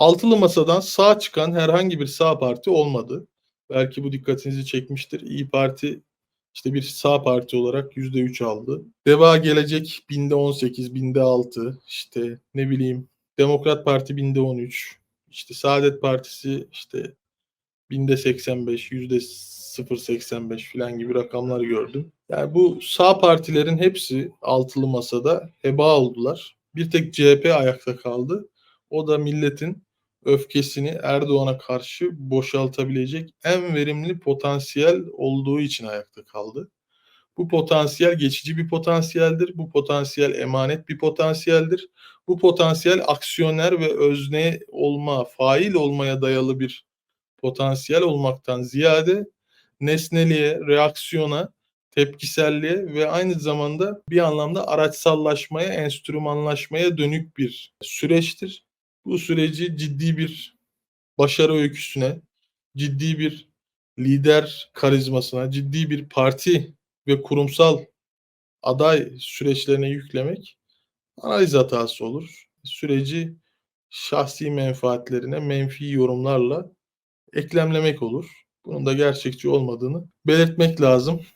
Altılı masadan sağ çıkan herhangi bir sağ parti olmadı. Belki bu dikkatinizi çekmiştir. İyi Parti işte bir sağ parti olarak %3 aldı. Deva Gelecek binde 18, binde 6. İşte ne bileyim Demokrat Parti binde 13. İşte Saadet Partisi işte binde 85, yüzde 0.85 filan gibi rakamlar gördüm. Yani bu sağ partilerin hepsi altılı masada heba oldular. Bir tek CHP ayakta kaldı. O da milletin öfkesini Erdoğan'a karşı boşaltabilecek en verimli potansiyel olduğu için ayakta kaldı. Bu potansiyel geçici bir potansiyeldir. Bu potansiyel emanet bir potansiyeldir. Bu potansiyel aksiyoner ve özne olma, fail olmaya dayalı bir potansiyel olmaktan ziyade nesneliğe, reaksiyona, tepkiselliğe ve aynı zamanda bir anlamda araçsallaşmaya, enstrümanlaşmaya dönük bir süreçtir. Bu süreci ciddi bir başarı öyküsüne, ciddi bir lider karizmasına, ciddi bir parti ve kurumsal aday süreçlerine yüklemek analiz hatası olur. Süreci şahsi menfaatlerine menfi yorumlarla eklemlemek olur. Bunun da gerçekçi olmadığını belirtmek lazım.